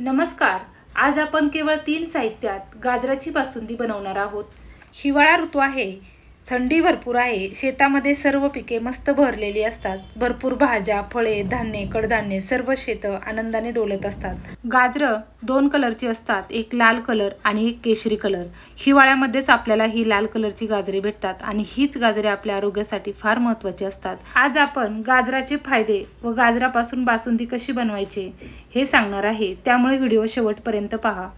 नमस्कार. आज आपण केवळ तीन साहित्यात गाजराची बासुंदी बनवणार आहोत. हिवाळा ऋतू आहे. थंडी भरपूर आहे. शेतामध्ये सर्व पिके मस्त भरलेली असतात. भरपूर भाज्या फळे धान्य कडधान्य सर्व शेतं आनंदाने डोलत असतात. गाजरं दोन कलरची असतात. एक लाल कलर आणि एक केशरी कलर. हिवाळ्यामध्येच आपल्याला ही लाल कलरची गाजरे भेटतात आणि हीच गाजरे आपल्या आरोग्यासाठी फार महत्त्वाची असतात. आज आपण गाजराचे फायदे व गाजरापासून बासुंदी कशी बनवायची हे सांगणार आहे. त्यामुळे व्हिडिओ शेवटपर्यंत पहा.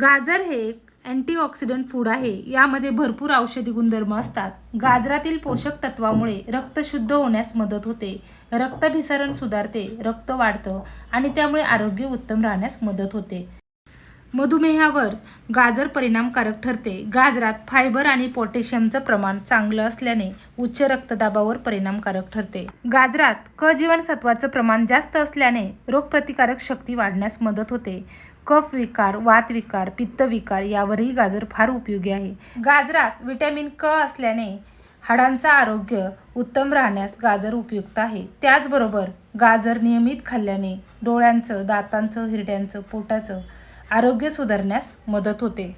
गाजर हे अँटीऑक्सिडंट फूड आहे. यामध्ये भरपूर औषधी गुणधर्म असतात. गाजरातील पोषक तत्वामुळे रक्त शुद्ध होण्यास मदत होते. रक्ताभिसरण सुधारते रक्त वाढतं आणि त्यामुळे आरोग्य उत्तम राहण्यास मदत होते. मधुमेहावर गाजर परिणामकारक ठरते. गाजरात फायबर आणि पोटॅशियमचं प्रमाण चांगलं असल्याने उच्च रक्तदाबावर परिणामकारक ठरते. गाजरात क जीवनसत्वाचं प्रमाण जास्त असल्याने रोगप्रतिकारक शक्ती वाढण्यास मदत होते. कफ विकार वात विकार पित्त विकार यावरही गाजर फार उपयोगी आहे. गाजरात विटॅमिन क असल्याने हाडांचं आरोग्य उत्तम राहण्यास गाजर उपयुक्त आहे. त्याचबरोबर गाजर नियमित खाल्ल्याने डोळ्यांचं दातांचं हिरड्यांचं पोटाचं आरोग्य सुधारण्यास मदत होते.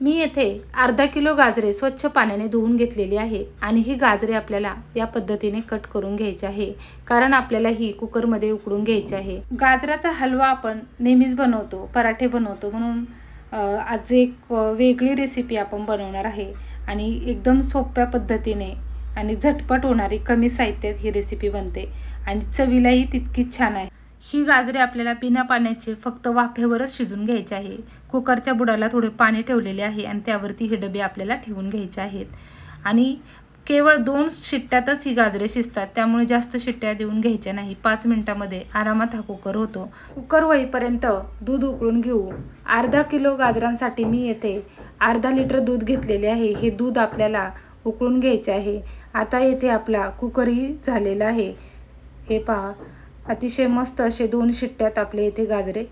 मी येथे अर्धा किलो गाजरे स्वच्छ पाण्याने धुवून घेतलेली आहे आणि ही गाजरे आपल्याला या पद्धतीने कट करून घ्यायची आहे. कारण आपल्याला ही कुकरमध्ये उकडून घ्यायची आहे. गाजराचा हलवा आपण नेहमीच बनवतो पराठे बनवतो म्हणून आज एक वेगळी रेसिपी आपण बनवणार आहे. आणि एकदम सोप्या पद्धतीने आणि झटपट होणारी कमी साहित्यात ही रेसिपी बनते. आणि चवीलाही तितकीच छान आहे. ही गाजरे आपल्याला बिना पाण्याचे फक्त वाफेवरच शिजून घ्यायचे आहे कुकरच्या बुडाला थोडे पाणी ठेवलेले आहे आणि त्यावरती हे डबे आपल्याला ठेवून घ्यायचे आहेत. आणि केवळ दोन शिट्ट्यातच ही गाजरे शिजतात. त्यामुळे जास्त शिट्ट्या देऊन घ्यायच्या नाही. पाच मिनिटामध्ये आरामात हा कुकर होतो. कुकर होईपर्यंत दूध उकळून घेऊ. अर्धा किलो गाजरांसाठी मी येथे अर्धा लिटर दूध घेतलेले आहे. हे दूध आपल्याला उकळून घ्यायचे आहे. आता येथे आपला कुकरही झालेला आहे. हे पहा. अतिशय मस्त असे दोन शिट्ट्यात आपले इथे गाजरे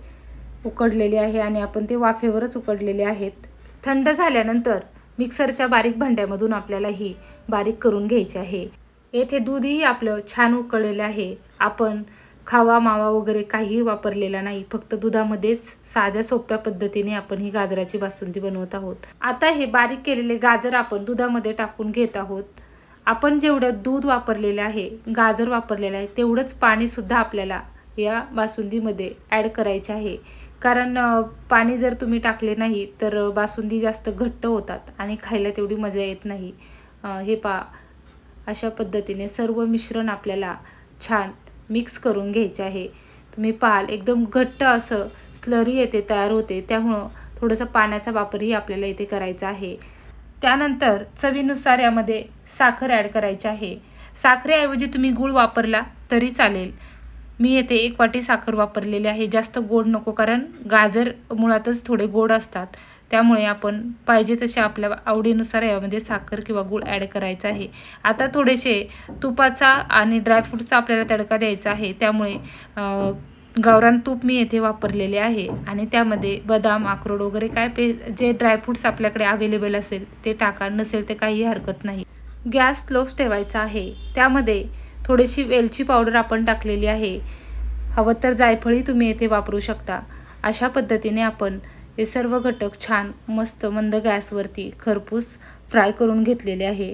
उकडलेले आहे आणि आपण ते वाफेवरच उकडलेले आहेत. थंड झाल्यानंतर मिक्सरच्या बारीक भांड्यामधून आपल्याला ही बारीक करून घ्यायची आहे. येथे दूधही आपलं छान उकळलेलं आहे. आपण खावा मावा वगैरे काहीही वापरलेला नाही. फक्त दुधामध्येच साध्या सोप्या पद्धतीने आपण ही गाजराची बासुंदी बनवत आहोत. आता हे बारीक केलेले गाजर आपण दुधामध्ये टाकून घेत आहोत. आपण जेवढं दूध वापरलेलं आहे गाजर वापरलेलं आहे तेवढंच पाणीसुद्धा आपल्याला या बासुंदीमध्ये ॲड करायचे आहे. कारण पाणी जर तुम्ही टाकले नाही तर बासुंदी जास्त घट्ट होतात आणि खायला तेवढी मजा येत नाही. हे पा अशा पद्धतीने सर्व मिश्रण आपल्याला छान मिक्स करून घ्यायचे आहे. तुम्ही पाहाल एकदम घट्ट असं स्लरी येते तयार होते. त्यामुळं थोडंसं पाण्याचा वापरही आपल्याला इथे करायचा आहे. त्यानंतर चवीनुसार यामध्ये साखर ॲड करायची आहे. साखरेऐवजी तुम्ही गूळ वापरला तरी चालेल. मी येथे एक वाटी साखर वापरलेली आहे. जास्त गोड नको कारण गाजर मुळातच थोडे गोड असतात. त्यामुळे आपण पाहिजे तसे आपल्या आवडीनुसार यामध्ये साखर किंवा गूळ ॲड करायचा आहे. आता थोडेसे तुपाचा आणि ड्रायफ्रूटचा आपल्याला तडका द्यायचा आहे. त्यामुळे गावरान तूप मी येथे वापरलेले आहे. आणि त्यामध्ये बदाम अक्रोड वगैरे काय पे जे ड्रायफ्रूट्स आपल्याकडे अवेलेबल असेल ते टाका. नसेल ते काही हरकत नाही. गॅस स्लोच ठेवायचा आहे. त्यामध्ये थोडीशी वेलची पावडर आपण टाकलेली आहे. हवं तर जायफळी तुम्ही येथे वापरू शकता. अशा पद्धतीने आपण हे सर्व घटक छान मस्त मंद गॅसवरती खरपूस फ्राय करून घेतलेले आहे.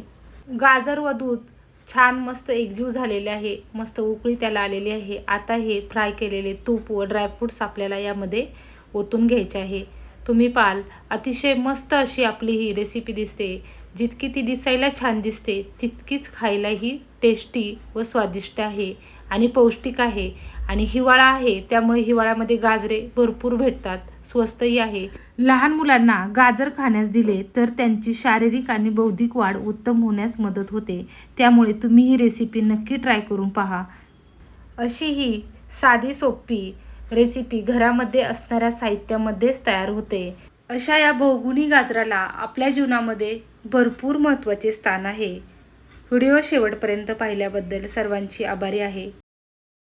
गाजर व दूध छान मस्त एकजीव झालेले आहे मस्त उकळी त्याला आलेली आहे. आता हे फ्राय केलेले तूप व ड्रायफ्रूट्स आपल्याला यामध्ये ओतून घ्यायचे आहे. तुम्ही पाल अतिशय मस्त अशी आपली ही रेसिपी दिसते. जितकी ती दिसायला छान दिसते तितकीच खायलाही टेस्टी व स्वादिष्ट आहे. आणि पौष्टिक आहे. आणि हिवाळा आहे त्यामुळे हिवाळ्यामध्ये गाजरे भरपूर भेटतात स्वस्तही आहे. लहान मुलांना गाजर खाण्यास दिले तर त्यांची शारीरिक आणि बौद्धिक वाढ उत्तम होण्यास मदत होते. त्यामुळे तुम्ही ही रेसिपी नक्की ट्राय करून पहा. अशी ही साधी सोपी रेसिपी घरामध्ये असणाऱ्या साहित्यामध्येच तयार होते. अशा या बहुगुणी गाजराला आपल्या जीवनामध्ये भरपूर महत्त्वाचे स्थान आहे. व्हिडिओ शेवटपर्यंत पाहिल्याबद्दल सर्वांची आभारी आहे.